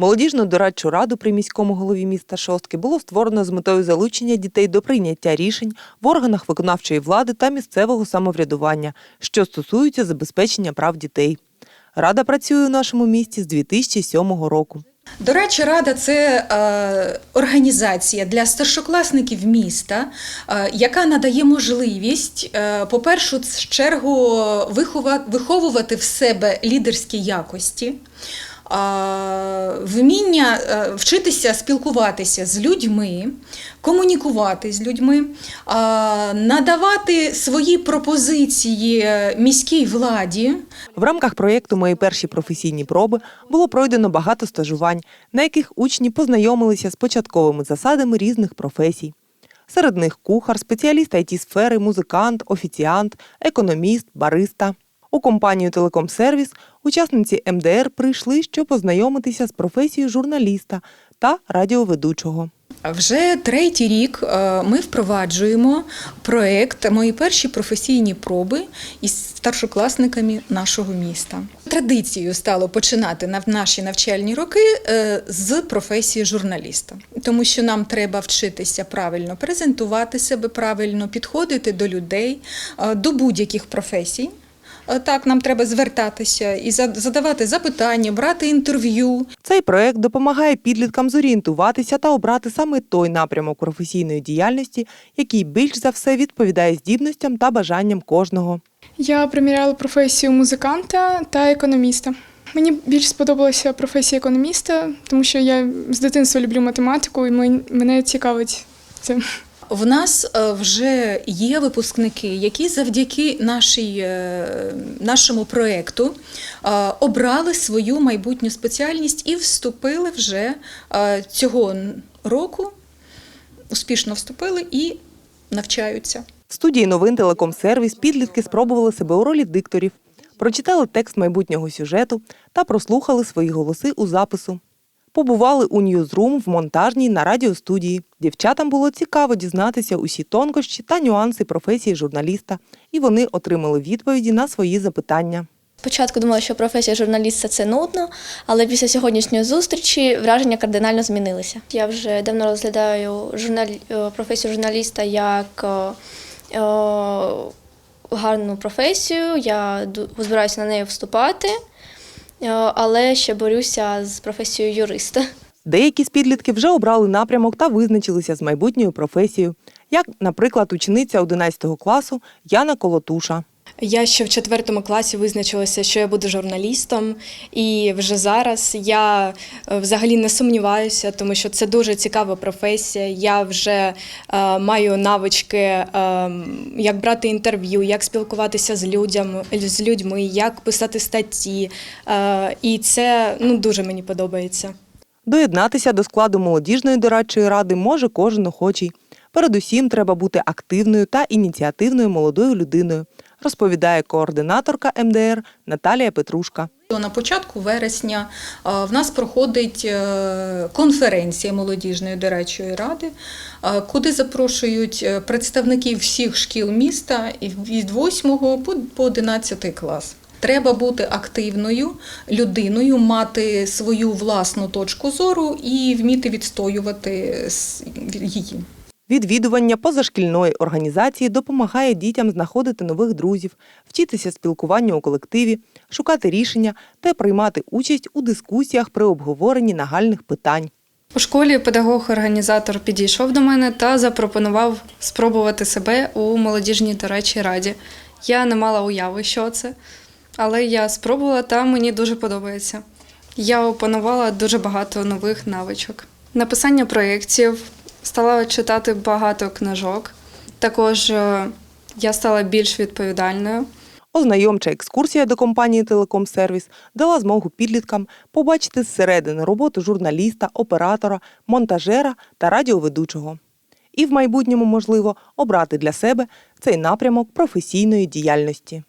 Молодіжну дорадчу раду при міському голові міста Шостки було створено з метою залучення дітей до прийняття рішень в органах виконавчої влади та місцевого самоврядування, що стосуються забезпечення прав дітей. Рада працює у нашому місті з 2007 року. До речі, рада це е, організація для старшокласників міста, е, яка надає можливість, е, по першу чергу, вихова- виховувати в себе лідерські якості. Вміння е, вчитися спілкуватися з людьми, комунікувати з людьми, надавати свої пропозиції міській владі, В рамках проєкту Мої перші професійні проби було пройдено багато стажувань, на яких учні познайомилися з початковими засадами різних професій. Серед них кухар, спеціаліст it сфери музикант, офіціант, економіст, бариста. У компанію Телекомсервіс учасниці МДР прийшли, щоб познайомитися з професією журналіста та радіоведучого. Вже третій рік е, ми впроваджуємо проект Мої перші професійні проби із старшокласниками нашого міста. Традицією стало починати на наші навчальні роки е, з професії журналіста, тому що нам треба вчитися правильно презентувати себе, правильно підходити до людей, е, до будь-яких професій. Так, нам треба звертатися і за- задавати запитання, брати інтерв'ю, Цей проект допомагає підліткам зорієнтуватися та обрати саме той напрямок професійної діяльності, який більш за все відповідає здібностям та бажанням кожного. Я приміряла професію музиканта та економіста. Мені більш сподобалася професія економіста, тому що я з дитинства люблю математику і мен- мене цікавить це. В нас е, вже є випускники, які завдяки нашій, е, нашому проєкту е, обрали свою майбутню спеціальність і вступили вже цього року, успішно вступили і навчаються. В студії новин Телекомсервіс підлітки спробували себе у ролі дикторів, прочитали текст майбутнього сюжету та прослухали свої голоси у запису. Побували у ньюзрум в монтажній на радіостудії. Дівчатам було цікаво дізнатися усі тонкощі та нюанси професії журналіста, і вони отримали відповіді на свої запитання. Спочатку думала, що професія журналіста це нудно, але після сьогоднішньої зустрічі враження кардинально змінилися. Я вже давно розглядаю журналі... е, професію журналіста як е, е, гарну професію. Я збираюся на неї вступати, але ще борюся з професією юриста. Деякі з підлітків вже обрали напрямок та визначилися з майбутньою професією, як, наприклад, учениця 11 класу Яна Колотуша. Я ще в четвертому класі визначилася, що я буду журналістом, і вже зараз я е, взагалі не сумніваюся, тому що це дуже цікава професія. Я вже е, маю навички, е, як брати інтерв'ю, як спілкуватися з людям, з людьми, як писати статті. Е, і це ну дуже мені подобається. Доєднатися до складу молодіжної дорадчої ради може кожен охочий. Передусім, треба бути активною та ініціативною молодою людиною, розповідає координаторка МДР Наталія Петрушка. На початку вересня е, в нас проходить е, конференція молодіжної дорадчої ради, е, куди запрошують представників всіх шкіл міста від 8 по- по 11 клас. Треба бути активною людиною, мати свою власну точку зору і вміти відстоювати її. Відвідування позашкільної організації допомагає дітям знаходити нових друзів, вчитися спілкуванню у колективі, шукати рішення та приймати участь у дискусіях при обговоренні нагальних питань. У школі педагог-організатор підійшов до мене та запропонував спробувати себе у молодіжній дорадчій раді. Я не мала уяви, що це, але я спробувала та мені дуже подобається. Я опанувала дуже багато нових навичок. Написання проєктів, стала читати багато книжок. Також е, я стала більш відповідальною. Ознайомча екскурсія до компанії Телекомсервіс дала змогу підліткам побачити зсередини роботу журналіста, оператора, монтажера та радіоведучого. І в майбутньому можливо обрати для себе цей напрямок професійної діяльності.